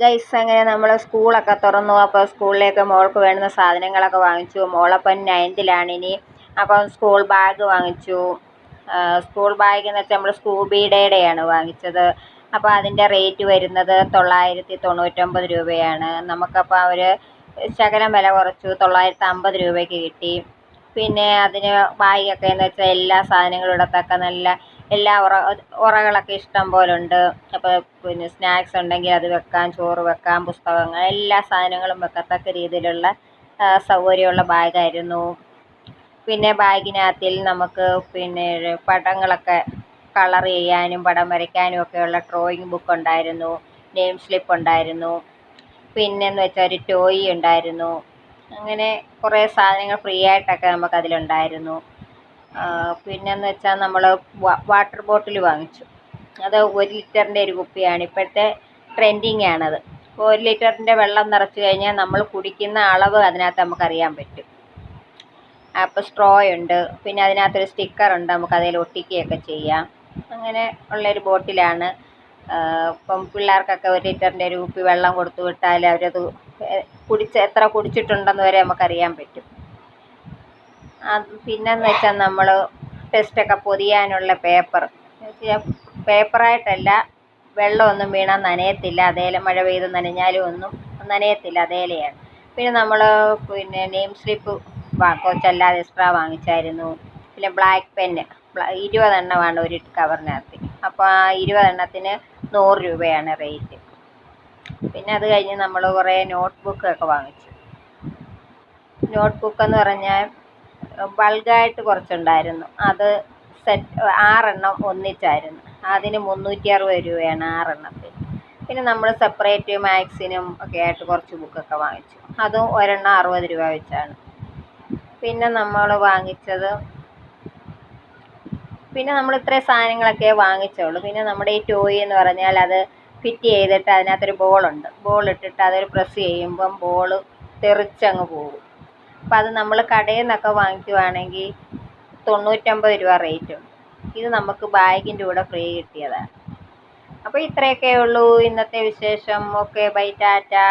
Guys അങ്ങനെ നമ്മൾ സ്കൂളൊക്കെ തുറന്നു. അപ്പോൾ സ്കൂളിലേക്ക് മോൾക്ക് വേണ്ടുന്ന സാധനങ്ങളൊക്കെ വാങ്ങിച്ചു. മോളപ്പം നയൻത്തിലാണ് ഇനി. അപ്പം സ്കൂൾ ബാഗ് വാങ്ങിച്ചു. സ്കൂൾ ബാഗ് എന്ന് വെച്ചാൽ നമ്മൾ സ്കൂബിയുടെയാണ് വാങ്ങിച്ചത്. അപ്പോൾ അതിന്റെ റേറ്റ് വരുന്നത് തൊള്ളായിരത്തി തൊണ്ണൂറ്റൊമ്പത് രൂപയാണ്. നമുക്കപ്പോൾ അവർ ശകലം വില കുറച്ചു. തൊള്ളായിരത്തി അമ്പത് രൂപയ്ക്ക് കിട്ടി. പിന്നെ അതിന് ബാഗൊക്കെ എന്ന് വെച്ചാൽ എല്ലാ സാധനങ്ങളും ഇടത്തക്ക നല്ല എല്ലാ ഉറ ഉറകളൊക്കെ ഇഷ്ടം പോലെ ഉണ്ട് അപ്പോൾ പിന്നെ സ്നാക്സ് ഉണ്ടെങ്കിൽ അത് വെക്കാം ചോറ് വെക്കാം പുസ്തകങ്ങൾ എല്ലാ സാധനങ്ങളും വെക്കത്തക്ക രീതിയിലുള്ള സൗകര്യമുള്ള ബാഗായിരുന്നു. പിന്നെ ബാഗിനകത്തിൽ നമുക്ക് പിന്നെ പടങ്ങളൊക്കെ കളർ ചെയ്യാനും പടം വരയ്ക്കാനും ഒക്കെയുള്ള ഡ്രോയിങ് ബുക്ക് ഉണ്ടായിരുന്നു നെയിം സ്ലിപ്പ് ഉണ്ടായിരുന്നു. പിന്നെന്ന് വെച്ചാൽ ഒരു ടോയ് ഉണ്ടായിരുന്നു. അങ്ങനെ കുറേ സാധനങ്ങൾ ഫ്രീ ആയിട്ടൊക്കെ നമുക്ക് നമുക്കതിലുണ്ടായിരുന്നു. പിന്നെന്ന് വെച്ചാൽ നമ്മൾ വാട്ടർ ബോട്ടിൽ വാങ്ങിച്ചു. അത് ഒരു ലിറ്ററിന്റെ ഒരു കുപ്പിയാണ്. ഇപ്പോഴത്തെ ട്രെൻഡിങ് ആണത്. ഇപ്പോൾ ഒരു ലിറ്ററിന്റെ വെള്ളം നിറച്ച് കഴിഞ്ഞാൽ നമ്മൾ കുടിക്കുന്ന അളവ് അതിനകത്ത് നമുക്കറിയാൻ പറ്റും. അപ്പോൾ സ്ട്രോ ഉണ്ട്. പിന്നെ അതിനകത്തൊരു സ്റ്റിക്കർ ഉണ്ട്. നമുക്കതിൽ ഒട്ടിക്കുകയൊക്കെ ചെയ്യാം. അങ്ങനെ ഉള്ളൊരു ബോട്ടിലാണ്. ഇപ്പം പിള്ളേർക്കൊക്കെ ഒരു ലിറ്ററിന്റെ ഒരു കുപ്പി വെള്ളം കൊടുത്തു വിട്ടാൽ അവരത് കുടിച്ച് എത്ര കുടിച്ചിട്ടുണ്ടെന്ന് വരെ നമുക്കറിയാൻ പറ്റും. പിന്നെന്ന് വെച്ചാൽ നമ്മൾ ടെസ്റ്റൊക്കെ പൊതിയാനുള്ള പേപ്പർ പേപ്പറായിട്ടല്ല വെള്ളമൊന്നും വീണാൽ നനയത്തില്ല. അതേല മഴ പെയ്ത് നനഞ്ഞാലും ഒന്നും നനയത്തില്ല അതേലയാണ്. പിന്നെ നമ്മൾ പിന്നെ നെയിം സ്ലിപ്പ് കുറച്ചല്ലാതെ എക്സ്ട്രാ വാങ്ങിച്ചായിരുന്നു. പിന്നെ ബ്ലാക്ക് പെന്ന് ഇരുപതെണ്ണമാണ് ഒരു കവറിനകത്ത് അപ്പോൾ ആ ഇരുപതെണ്ണത്തിന് നൂറ് രൂപയാണ് റേറ്റ് പിന്നെ അത് കഴിഞ്ഞ് നമ്മൾ കുറേ നോട്ട് ബുക്കൊക്കെ വാങ്ങിച്ചു. നോട്ട് ബുക്ക് എന്ന് പറഞ്ഞാൽ ബൾഗായിട്ട് കുറച്ചുണ്ടായിരുന്നു. അത് സെറ്റ് ആറെണ്ണം ഒന്നിച്ചായിരുന്നു. അതിന് മുന്നൂറ്റി അറുപത് രൂപയാണ് ആറെണ്ണത്തിന് പിന്നെ നമ്മൾ സെപ്പറേറ്റ് മാക്സിനും ഒക്കെ ആയിട്ട് കുറച്ച് ബുക്കൊക്കെ വാങ്ങിച്ചു. അതും ഒരെണ്ണം അറുപത് രൂപ വെച്ചാണ്. പിന്നെ നമ്മൾ വാങ്ങിച്ചത് പിന്നെ നമ്മൾ ഇത്രയും സാധനങ്ങളൊക്കെ വാങ്ങിച്ചുള്ളൂ പിന്നെ നമ്മുടെ ഈ ടോയ് എന്ന് പറഞ്ഞാൽ അത് ഫിറ്റ് ചെയ്തിട്ട് അതിനകത്തൊരു ബോളുണ്ട് ബോൾ ഇട്ടിട്ട് അതൊരു പ്രസ് ചെയ്യുമ്പം ബോൾ തെറിച്ചങ്ങ് പോകും. അപ്പോൾ അത് നമ്മൾ കടയിൽ നിന്നൊക്കെ വാങ്ങിക്കുവാണെങ്കിൽ തൊണ്ണൂറ്റൊമ്പത് രൂപ റേറ്റ് ഇത് നമുക്ക് ബാഗിന്റെ കൂടെ ഫ്രീ കിട്ടിയതാണ് അപ്പോൾ ഇത്രയൊക്കെ ഉള്ളൂ. ഇന്നത്തെ വിശേഷം. Okay bye tata.